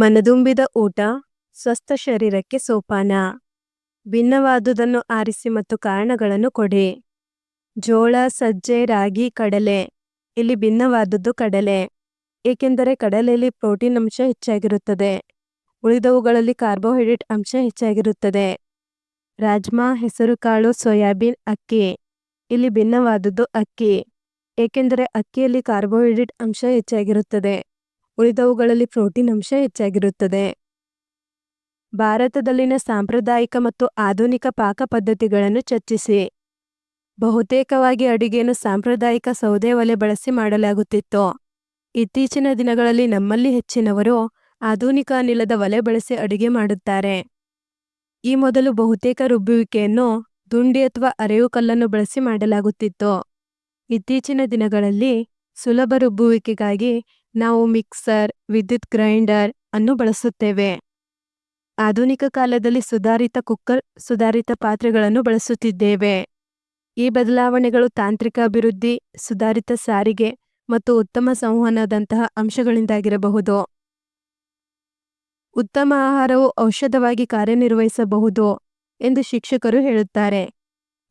ಮನದುಂಬಿದ ಊಟ, ಸ್ವಸ್ಥ ಶರೀರಕ್ಕೆ ಸೋಪಾನ. ಭಿನ್ನವಾದುದನ್ನು ಆರಿಸಿ ಮತ್ತು ಕಾರಣಗಳನ್ನು ಕೊಡಿ. ಜೋಳ, ಸಜ್ಜೆ, ರಾಗಿ, ಕಡಲೆ. ಇಲ್ಲಿ ಭಿನ್ನವಾದದ್ದು ಕಡಲೆ. ಏಕೆಂದರೆ ಕಡಲೆಯಲ್ಲಿ ಪ್ರೋಟೀನ್ ಅಂಶ ಹೆಚ್ಚಾಗಿರುತ್ತದೆ. ಉಳಿದವುಗಳಲ್ಲಿ ಕಾರ್ಬೋಹೈಡ್ರೇಟ್ ಅಂಶ ಹೆಚ್ಚಾಗಿರುತ್ತದೆ. ರಾಜ್ಮಾ, ಹೆಸರುಕಾಳು, ಸೋಯಾಬೀನ್, ಅಕ್ಕಿ. ಇಲ್ಲಿ ಭಿನ್ನವಾದದ್ದು ಅಕ್ಕಿ. ಏಕೆಂದರೆ ಅಕ್ಕಿಯಲ್ಲಿ ಕಾರ್ಬೋಹೈಡ್ರೇಟ್ ಅಂಶ ಹೆಚ್ಚಾಗಿರುತ್ತದೆ. ಉಳಿದವುಗಳಲ್ಲಿ ಪ್ರೋಟೀನ್ ಅಂಶ ಹೆಚ್ಚಾಗಿರುತ್ತದೆ. ಭಾರತದಲ್ಲಿನ ಸಾಂಪ್ರದಾಯಿಕ ಮತ್ತು ಆಧುನಿಕ ಪಾಕ ಪದ್ಧತಿಗಳನ್ನು ಚರ್ಚಿಸಿ. ಬಹುತೇಕವಾಗಿ ಅಡಿಗೆಯನ್ನು ಸಾಂಪ್ರದಾಯಿಕ ಸೌದೆ ಒಲೆ ಬಳಸಿ ಮಾಡಲಾಗುತ್ತಿತ್ತು. ಇತ್ತೀಚಿನ ದಿನಗಳಲ್ಲಿ ನಮ್ಮಲ್ಲಿ ಹೆಚ್ಚಿನವರು ಆಧುನಿಕ ಅನಿಲದ ಒಲೆ ಬಳಸಿ ಅಡಿಗೆ ಮಾಡುತ್ತಾರೆ. ಈ ಮೊದಲು ಬಹುತೇಕ ರುಬ್ಬುವಿಕೆಯನ್ನು ದುಂಡಿ ಅಥವಾ ಅರೆಯು ಕಲ್ಲನ್ನು ಬಳಸಿ ಮಾಡಲಾಗುತ್ತಿತ್ತು. ಇತ್ತೀಚಿನ ದಿನಗಳಲ್ಲಿ ಸುಲಭ ರುಬ್ಬುವಿಕೆಗಾಗಿ ನಾವು ಮಿಕ್ಸರ್, ವಿದ್ಯುತ್ ಗ್ರೈಂಡರ್ ಅನ್ನು ಬಳಸುತ್ತೇವೆ. ಆಧುನಿಕ ಕಾಲದಲ್ಲಿ ಸುಧಾರಿತ ಕುಕ್ಕರ್, ಸುಧಾರಿತ ಪಾತ್ರೆಗಳನ್ನು ಬಳಸುತ್ತಿದ್ದೇವೆ. ಈ ಬದಲಾವಣೆಗಳು ತಾಂತ್ರಿಕ ಅಭಿವೃದ್ಧಿ, ಸುಧಾರಿತ ಸಾರಿಗೆ ಮತ್ತು ಉತ್ತಮ ಸಂವಹನದಂತಹ ಅಂಶಗಳಿಂದಾಗಿರಬಹುದು. ಉತ್ತಮ ಆಹಾರವು ಔಷಧವಾಗಿ ಕಾರ್ಯನಿರ್ವಹಿಸಬಹುದು ಎಂದು ಶಿಕ್ಷಕರು ಹೇಳುತ್ತಾರೆ.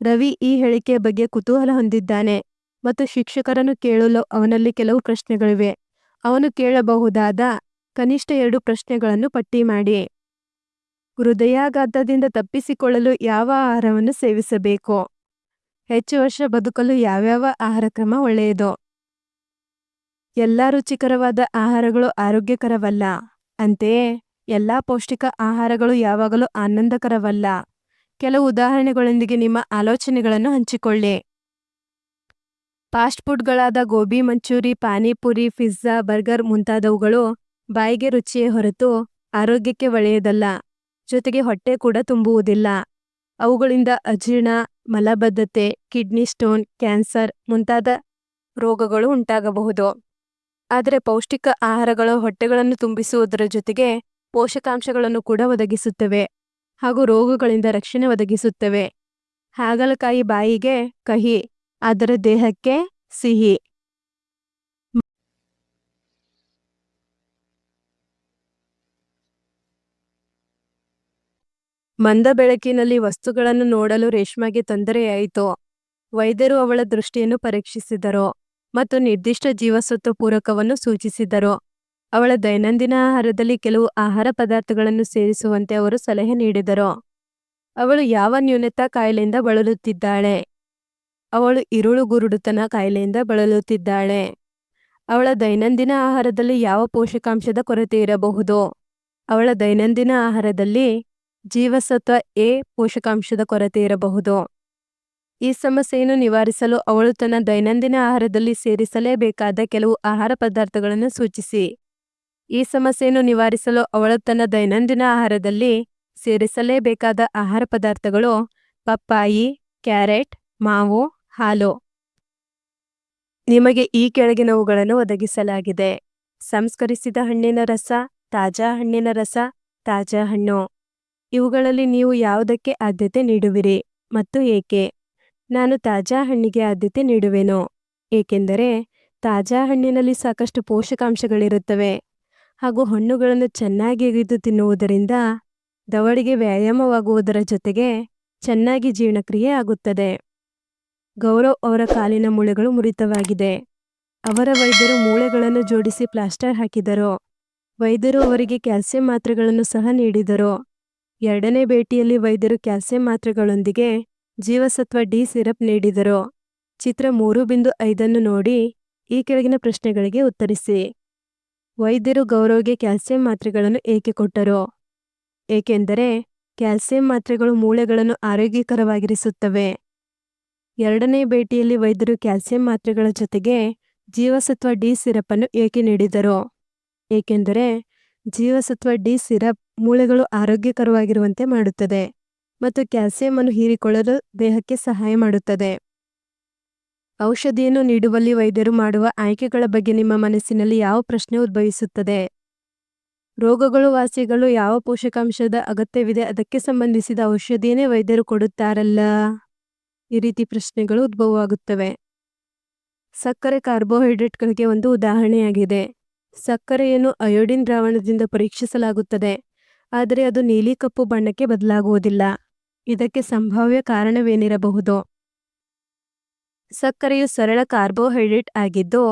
ರವಿ ಈ ಹೇಳಿಕೆಯ ಬಗ್ಗೆ ಕುತೂಹಲ ಹೊಂದಿದ್ದಾನೆ ಮತ್ತು ಶಿಕ್ಷಕರನ್ನು ಕೇಳಲು ಅವನಲ್ಲಿ ಕೆಲವು ಪ್ರಶ್ನೆಗಳಿವೆ. ಅವನು ಕೇಳಬಹುದಾದ ಕನಿಷ್ಠ ಎರಡು ಪ್ರಶ್ನೆಗಳನ್ನು ಪಟ್ಟಿ ಮಾಡಿ. ಹೃದಯಾಘಾತದಿಂದ ತಪ್ಪಿಸಿಕೊಳ್ಳಲು ಯಾವ ಆಹಾರವನ್ನು ಸೇವಿಸಬೇಕು? ಹೆಚ್ಚು ವರ್ಷ ಬದುಕಲು ಯಾವ್ಯಾವ ಆಹಾರ ಕ್ರಮ ಒಳ್ಳೆಯದು? ಎಲ್ಲ ರುಚಿಕರವಾದ ಆಹಾರಗಳು ಆರೋಗ್ಯಕರವಲ್ಲ, ಅಂತೆಯೇ ಎಲ್ಲ ಪೌಷ್ಟಿಕ ಆಹಾರಗಳು ಯಾವಾಗಲೂ ಆನಂದಕರವಲ್ಲ. ಕೆಲವು ಉದಾಹರಣೆಗಳೊಂದಿಗೆ ನಿಮ್ಮ ಆಲೋಚನೆಗಳನ್ನು ಹಂಚಿಕೊಳ್ಳಿ. ಫಾಸ್ಟ್ ಫುಡ್ಗಳಾದ ಗೋಬಿ, ಮಂಚೂರಿ, ಪಾನಿಪುರಿ, ಪಿಜ್ಜಾ, ಬರ್ಗರ್ ಮುಂತಾದವುಗಳು ಬಾಯಿಗೆ ರುಚಿಯೇ ಹೊರತು ಆರೋಗ್ಯಕ್ಕೆ ಒಳ್ಳೆಯದಲ್ಲ. ಜೊತೆಗೆ ಹೊಟ್ಟೆ ಕೂಡ ತುಂಬುವುದಿಲ್ಲ. ಅವುಗಳಿಂದ ಅಜೀರ್ಣ, ಮಲಬದ್ಧತೆ, ಕಿಡ್ನಿ ಸ್ಟೋನ್, ಕ್ಯಾನ್ಸರ್ ಮುಂತಾದ ರೋಗಗಳು ಉಂಟಾಗಬಹುದು. ಆದರೆ ಪೌಷ್ಟಿಕ ಆಹಾರಗಳು ಹೊಟ್ಟೆಗಳನ್ನು ತುಂಬಿಸುವುದರ ಜೊತೆಗೆ ಪೋಷಕಾಂಶಗಳನ್ನು ಕೂಡ ಒದಗಿಸುತ್ತವೆ ಹಾಗೂ ರೋಗಗಳಿಂದ ರಕ್ಷಣೆ ಒದಗಿಸುತ್ತವೆ. ಹಾಗಲಕಾಯಿ ಬಾಯಿಗೆ ಕಹಿ ಆದರೆ ದೇಹಕ್ಕೆ ಸಿಹಿ. ಮಂದ ಬೆಳಕಿನಲ್ಲಿ ವಸ್ತುಗಳನ್ನು ನೋಡಲು ರೇಷ್ಮೆಗೆ ತೊಂದರೆಯಾಯಿತು. ವೈದ್ಯರು ಅವಳ ದೃಷ್ಟಿಯನ್ನು ಪರೀಕ್ಷಿಸಿದರು ಮತ್ತು ನಿರ್ದಿಷ್ಟ ಜೀವಸತ್ವ ಪೂರಕವನ್ನು ಸೂಚಿಸಿದರು. ಅವಳ ದೈನಂದಿನ ಆಹಾರದಲ್ಲಿ ಕೆಲವು ಆಹಾರ ಪದಾರ್ಥಗಳನ್ನು ಸೇರಿಸುವಂತೆ ಅವರು ಸಲಹೆ ನೀಡಿದರು. ಅವಳು ಯಾವ ನ್ಯೂನತಾ ಕಾಯಿಲೆಯಿಂದ ಬಳಲುತ್ತಿದ್ದಾಳೆ? ಅವಳು ಇರುಳು ಗುರುಡುತನ ಕಾಯಿಲೆಯಿಂದ ಬಳಲುತ್ತಿದ್ದಾಳೆ. ಅವಳ ದೈನಂದಿನ ಆಹಾರದಲ್ಲಿ ಯಾವ ಪೋಷಕಾಂಶದ ಕೊರತೆ ಇರಬಹುದು? ಅವಳ ದೈನಂದಿನ ಆಹಾರದಲ್ಲಿ ಜೀವಸತ್ವ ಎ ಪೋಷಕಾಂಶದ ಕೊರತೆ ಇರಬಹುದು. ಈ ಸಮಸ್ಯೆಯನ್ನು ನಿವಾರಿಸಲು ಅವಳು ತನ್ನ ದೈನಂದಿನ ಆಹಾರದಲ್ಲಿ ಸೇರಿಸಲೇಬೇಕಾದ ಕೆಲವು ಆಹಾರ ಪದಾರ್ಥಗಳನ್ನು ಸೂಚಿಸಿ. ಈ ಸಮಸ್ಯೆಯನ್ನು ನಿವಾರಿಸಲು ಅವಳು ತನ್ನ ದೈನಂದಿನ ಆಹಾರದಲ್ಲಿ ಸೇರಿಸಲೇಬೇಕಾದ ಆಹಾರ ಪದಾರ್ಥಗಳು ಪಪ್ಪಾಯಿ, ಕ್ಯಾರೆಟ್, ಮಾವು ಹಾಲು. ನಿಮಗೆ ಈ ಕೆಳಗಿನವುಗಳನ್ನು ಒದಗಿಸಲಾಗಿದೆ. ಸಂಸ್ಕರಿಸಿದ ಹಣ್ಣಿನ ರಸ, ತಾಜಾ ಹಣ್ಣಿನ ರಸ, ತಾಜಾ ಹಣ್ಣು. ಇವುಗಳಲ್ಲಿ ನೀವು ಯಾವುದಕ್ಕೆ ಆದ್ಯತೆ ನೀಡುವಿರಿ ಮತ್ತು ಏಕೆ? ನಾನು ತಾಜಾ ಹಣ್ಣಿಗೆ ಆದ್ಯತೆ ನೀಡುವೆನು, ಏಕೆಂದರೆ ತಾಜಾ ಹಣ್ಣಿನಲ್ಲಿ ಸಾಕಷ್ಟು ಪೋಷಕಾಂಶಗಳಿರುತ್ತವೆ. ಹಾಗೂ ಹಣ್ಣುಗಳನ್ನು ಚೆನ್ನಾಗಿ ಅಗಿದು ತಿನ್ನುವುದರಿಂದ ದವಡಿಗೆ ವ್ಯಾಯಾಮವಾಗುವುದರ ಜೊತೆಗೆ ಚೆನ್ನಾಗಿ ಜೀರ್ಣಕ್ರಿಯೆ ಆಗುತ್ತದೆ. ಗೌರವ್ ಅವರ ಕಾಲಿನ ಮೂಳೆಗಳು ಮುರಿತವಾಗಿದೆ. ಅವರ ವೈದ್ಯರು ಮೂಳೆಗಳನ್ನು ಜೋಡಿಸಿ ಪ್ಲಾಸ್ಟರ್ ಹಾಕಿದರು. ವೈದ್ಯರು ಅವರಿಗೆ ಕ್ಯಾಲ್ಸಿಯಂ ಮಾತ್ರೆಗಳನ್ನು ಸಹ ನೀಡಿದರು. ಎರಡನೇ ಭೇಟಿಯಲ್ಲಿ ವೈದ್ಯರು ಕ್ಯಾಲ್ಸಿಯಂ ಮಾತ್ರೆಗಳೊಂದಿಗೆ ಜೀವಸತ್ವ ಡಿ ಸಿರಪ್ ನೀಡಿದರು. ಚಿತ್ರ ಮೂರು ಬಿಂದು ಐದನ್ನು ನೋಡಿ ಈ ಕೆಳಗಿನ ಪ್ರಶ್ನೆಗಳಿಗೆ ಉತ್ತರಿಸಿ. ವೈದ್ಯರು ಗೌರವ್ಗೆ ಕ್ಯಾಲ್ಸಿಯಂ ಮಾತ್ರೆಗಳನ್ನು ಏಕೆ ಕೊಟ್ಟರು? ಏಕೆಂದರೆ ಕ್ಯಾಲ್ಸಿಯಂ ಮಾತ್ರೆಗಳು ಮೂಳೆಗಳನ್ನು ಆರೋಗ್ಯಕರವಾಗಿರಿಸುತ್ತವೆ. ಎರಡನೇ ಭೇಟಿಯಲ್ಲಿ ವೈದ್ಯರು ಕ್ಯಾಲ್ಸಿಯಂ ಮಾತ್ರೆಗಳ ಜೊತೆಗೆ ಜೀವಸತ್ವ ಡಿ ಸಿರಪ್ಪನ್ನು ಏಕೆ ನೀಡಿದರು? ಏಕೆಂದರೆ ಜೀವಸತ್ವ ಡಿ ಸಿರಪ್ ಮೂಳೆಗಳು ಆರೋಗ್ಯಕರವಾಗಿರುವಂತೆ ಮಾಡುತ್ತದೆ ಮತ್ತು ಕ್ಯಾಲ್ಸಿಯಂ ಅನ್ನು ಹೀರಿಕೊಳ್ಳಲು ದೇಹಕ್ಕೆ ಸಹಾಯ ಮಾಡುತ್ತದೆ. ಔಷಧಿಯನ್ನು ನೀಡುವಲ್ಲಿ ವೈದ್ಯರು ಮಾಡುವ ಆಯ್ಕೆಗಳ ಬಗ್ಗೆ ನಿಮ್ಮ ಮನಸ್ಸಿನಲ್ಲಿ ಯಾವ ಪ್ರಶ್ನೆ ಉದ್ಭವಿಸುತ್ತದೆ? ರೋಗಗಳು, ವಾಸಿಗಳು ಯಾವ ಪೋಷಕಾಂಶದ ಅಗತ್ಯವಿದೆ ಅದಕ್ಕೆ ಸಂಬಂಧಿಸಿದ ಔಷಧಿಯನ್ನೇ ವೈದ್ಯರು ಕೊಡುತ್ತಾರಲ್ಲ? ಈ ರೀತಿ ಪ್ರಶ್ನೆಗಳು ಉದ್ಭವವಾಗುತ್ತವೆ. ಸಕ್ಕರೆ ಕಾರ್ಬೋಹೈಡ್ರೇಟ್ಗಳಿಗೆ ಒಂದು ಉದಾಹರಣೆಯಾಗಿದೆ. ಸಕ್ಕರೆಯನ್ನು ಅಯೋಡಿನ್ ದ್ರಾವಣದಿಂದ ಪರೀಕ್ಷಿಸಲಾಗುತ್ತದೆ, ಆದರೆ ಅದು ನೀಲಿ ಕಪ್ಪು ಬಣ್ಣಕ್ಕೆ ಬದಲಾಗುವುದಿಲ್ಲ. ಇದಕ್ಕೆ ಸಂಭಾವ್ಯ ಕಾರಣವೇನಿರಬಹುದು? ಸಕ್ಕರೆಯು ಸರಳ ಕಾರ್ಬೋಹೈಡ್ರೇಟ್ ಆಗಿದ್ದು,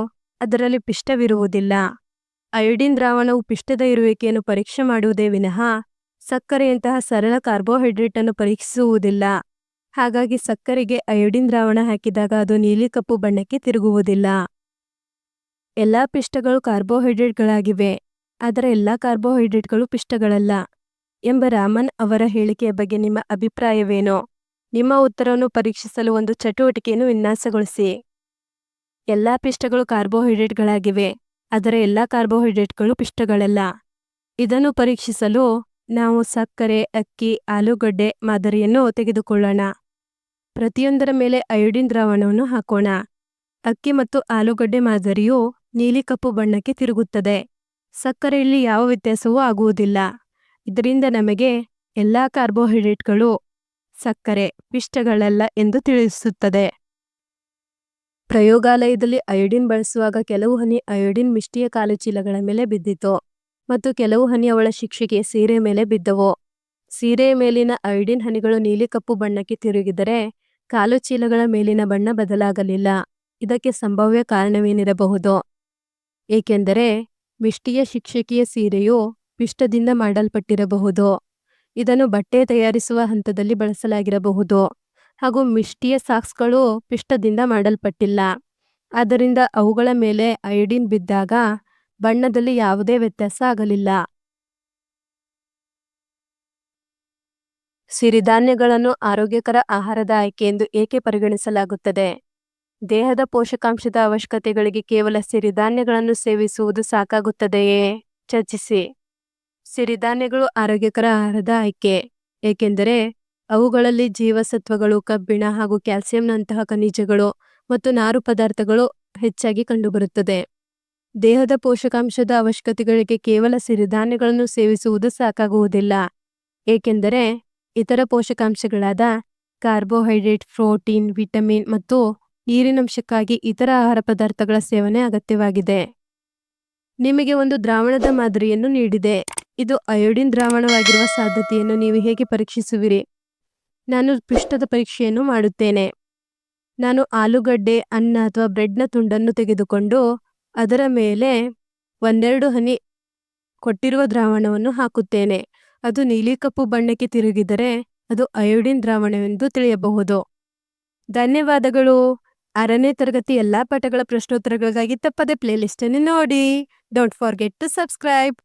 ಅದರಲ್ಲಿ ಪಿಷ್ಟವಿರುವುದಿಲ್ಲ. ಅಯೋಡಿನ್ ದ್ರಾವಣವು ಪಿಷ್ಟದ ಇರುವಿಕೆಯನ್ನು ಪರೀಕ್ಷೆ ಮಾಡುವುದೇ ವಿನಃ, ಸಕ್ಕರೆಯಂತಹ ಸರಳ ಕಾರ್ಬೋಹೈಡ್ರೇಟ್ ಅನ್ನು ಪರೀಕ್ಷಿಸುವುದಿಲ್ಲ. ಹಾಗಾಗಿ ಸಕ್ಕರೆಗೆ ಅಯೋಡಿನ್ ದ್ರಾವಣ ಹಾಕಿದಾಗ ಅದು ನೀಲಿ ಕಪ್ಪು ಬಣ್ಣಕ್ಕೆ ತಿರುಗುವುದಿಲ್ಲ. ಎಲ್ಲ ಪಿಷ್ಟಗಳು ಕಾರ್ಬೋಹೈಡ್ರೇಟ್ಗಳಾಗಿವೆ. ಆದರೆ ಎಲ್ಲಾ ಕಾರ್ಬೋಹೈಡ್ರೇಟ್ಗಳು ಪಿಷ್ಟಗಳಲ್ಲ. ಎಂಬ ರಾಮನ್ ಅವರ ಹೇಳಿಕೆಯ ಬಗ್ಗೆ ನಿಮ್ಮ ಅಭಿಪ್ರಾಯವೇನು? ನಿಮ್ಮ ಉತ್ತರವನ್ನು ಪರೀಕ್ಷಿಸಲು ಒಂದು ಚಟುವಟಿಕೆಯನ್ನು ವಿನ್ಯಾಸಗೊಳಿಸಿ. ಎಲ್ಲಾ ಪಿಷ್ಟಗಳು ಕಾರ್ಬೋಹೈಡ್ರೇಟ್ಗಳಾಗಿವೆ. ಆದರೆ ಎಲ್ಲಾ ಕಾರ್ಬೋಹೈಡ್ರೇಟ್ಗಳು ಪಿಷ್ಟಗಳಲ್ಲ. ಇದನ್ನು ಪರೀಕ್ಷಿಸಲು ನಾವು ಸಕ್ಕರೆ, ಅಕ್ಕಿ, ಆಲೂಗಡ್ಡೆ ಮಾದರಿಯನ್ನು ತೆಗೆದುಕೊಳ್ಳೋಣ. ಪ್ರತಿಯೊಂದರ ಮೇಲೆ ಅಯೋಡಿನ್ ದ್ರಾವಣವನ್ನು ಹಾಕೋಣ. ಅಕ್ಕಿ ಮತ್ತು ಆಲೂಗಡ್ಡೆ ಮಾದರಿಯು ನೀಲಿ ಕಪ್ಪು ಬಣ್ಣಕ್ಕೆ ತಿರುಗುತ್ತದೆ. ಸಕ್ಕರೆಯಲ್ಲಿ ಯಾವ ವ್ಯತ್ಯಾಸವೂ ಆಗುವುದಿಲ್ಲ. ಇದರಿಂದ ನಮಗೆ ಎಲ್ಲಾ ಕಾರ್ಬೋಹೈಡ್ರೇಟ್ಗಳು ಸಕ್ಕರೆ, ಪಿಷ್ಟಗಳಲ್ಲ ಎಂದು ತಿಳಿಸುತ್ತದೆ. ಪ್ರಯೋಗಾಲಯದಲ್ಲಿ ಅಯೋಡಿನ್ ಬಳಸುವಾಗ ಕೆಲವು ಹನಿ ಅಯೋಡಿನ್ ಮಿಷ್ಟಿಯ ಕಾಲುಚೀಲಗಳ ಮೇಲೆ ಬಿದ್ದಿತು ಮತ್ತು ಕೆಲವು ಹನಿ ಅವಳ ಶಿಕ್ಷೆಗೆ ಸೀರೆ ಮೇಲೆ ಬಿದ್ದವು. ಸೀರೆಯ ಮೇಲಿನ ಅಯೋಡಿನ್ ಹನಿಗಳು ನೀಲಿ ಕಪ್ಪು ಬಣ್ಣಕ್ಕೆ ತಿರುಗಿದರೆ ಕಾಲುಚೀಲಗಳ ಮೇಲಿನ ಬಣ್ಣ ಬದಲಾಗಲಿಲ್ಲ. ಇದಕ್ಕೆ ಸಂಭಾವ್ಯ ಕಾರಣವೇನಿರಬಹುದು? ಏಕೆಂದರೆ ಮಿಷ್ಟಿಯ ಶಿಕ್ಷಕಿಯ ಸೀರೆಯು ಪಿಷ್ಟದಿಂದ ಮಾಡಲ್ಪಟ್ಟಿರಬಹುದು. ಇದನ್ನು ಬಟ್ಟೆ ತಯಾರಿಸುವ ಹಂತದಲ್ಲಿ ಬಳಸಲಾಗಿರಬಹುದು. ಹಾಗೂ ಮಿಷ್ಟಿಯ ಸಾಕ್ಸ್ಗಳು ಪಿಷ್ಟದಿಂದ ಮಾಡಲ್ಪಟ್ಟಿಲ್ಲ. ಆದ್ದರಿಂದ ಅವುಗಳ ಮೇಲೆ ಐಡಿನ್ ಬಿದ್ದಾಗ ಬಣ್ಣದಲ್ಲಿ ಯಾವುದೇ ವ್ಯತ್ಯಾಸ ಆಗಲಿಲ್ಲ. ಸಿರಿಧಾನ್ಯಗಳನ್ನು ಆರೋಗ್ಯಕರ ಆಹಾರದ ಆಯ್ಕೆ ಎಂದು ಏಕೆ ಪರಿಗಣಿಸಲಾಗುತ್ತದೆ? ದೇಹದ ಪೋಷಕಾಂಶದ ಅವಶ್ಯಕತೆಗಳಿಗೆ ಕೇವಲ ಸಿರಿಧಾನ್ಯಗಳನ್ನು ಸೇವಿಸುವುದು ಸಾಕಾಗುತ್ತದೆಯೇ? ಚರ್ಚಿಸಿ. ಸಿರಿಧಾನ್ಯಗಳು ಆರೋಗ್ಯಕರ ಆಹಾರದ ಆಯ್ಕೆ, ಏಕೆಂದರೆ ಅವುಗಳಲ್ಲಿ ಜೀವಸತ್ವಗಳು, ಕಬ್ಬಿಣ ಹಾಗೂ ಕ್ಯಾಲ್ಸಿಯಂನಂತಹ ಖನಿಜಗಳು ಮತ್ತು ನಾರು ಪದಾರ್ಥಗಳು ಹೆಚ್ಚಾಗಿ ಕಂಡುಬರುತ್ತದೆ. ದೇಹದ ಪೋಷಕಾಂಶದ ಅವಶ್ಯಕತೆಗಳಿಗೆ ಕೇವಲ ಸಿರಿಧಾನ್ಯಗಳನ್ನು ಸೇವಿಸುವುದು ಸಾಕಾಗುವುದಿಲ್ಲ, ಏಕೆಂದರೆ ಇತರ ಪೋಷಕಾಂಶಗಳಾದ ಕಾರ್ಬೋಹೈಡ್ರೇಟ್, ಪ್ರೋಟೀನ್, ವಿಟಮಿನ್ ಮತ್ತು ನೀರಿನಂಶಕ್ಕಾಗಿ ಇತರ ಆಹಾರ ಪದಾರ್ಥಗಳ ಸೇವನೆ ಅಗತ್ಯವಾಗಿದೆ. ನಿಮಗೆ ಒಂದು ದ್ರಾವಣದ ಮಾದರಿಯನ್ನು ನೀಡಿದೆ. ಇದು ಅಯೋಡಿನ್ ದ್ರಾವಣವಾಗಿರುವ ಸಾಧ್ಯತೆಯನ್ನು ನೀವು ಹೇಗೆ ಪರೀಕ್ಷಿಸುವಿರಿ? ನಾನು ಪಿಷ್ಟದ ಪರೀಕ್ಷೆಯನ್ನು ಮಾಡುತ್ತೇನೆ. ನಾನು ಆಲೂಗಡ್ಡೆ, ಅನ್ನ ಅಥವಾ ಬ್ರೆಡ್ನ ತುಂಡನ್ನು ತೆಗೆದುಕೊಂಡು ಅದರ ಮೇಲೆ ಒಂದೆರಡು ಹನಿ ಕೊಟ್ಟಿರುವ ದ್ರಾವಣವನ್ನು ಹಾಕುತ್ತೇನೆ. ಅದು ನೀಲಿ ಕಪ್ಪು ಬಣ್ಣಕ್ಕೆ ತಿರುಗಿದರೆ ಅದು ಅಯೋಡಿನ್ ದ್ರಾವಣವೆಂದು ತಿಳಿಯಬಹುದು. ಧನ್ಯವಾದಗಳು. ಆರನೇ ತರಗತಿ ಎಲ್ಲಾ ಪಾಠಗಳ ಪ್ರಶ್ನೋತ್ತರಗಳಿಗಾಗಿ ತಪ್ಪದೆ ಪ್ಲೇಲಿಸ್ಟನ್ನು ನೋಡಿ. Don't forget to subscribe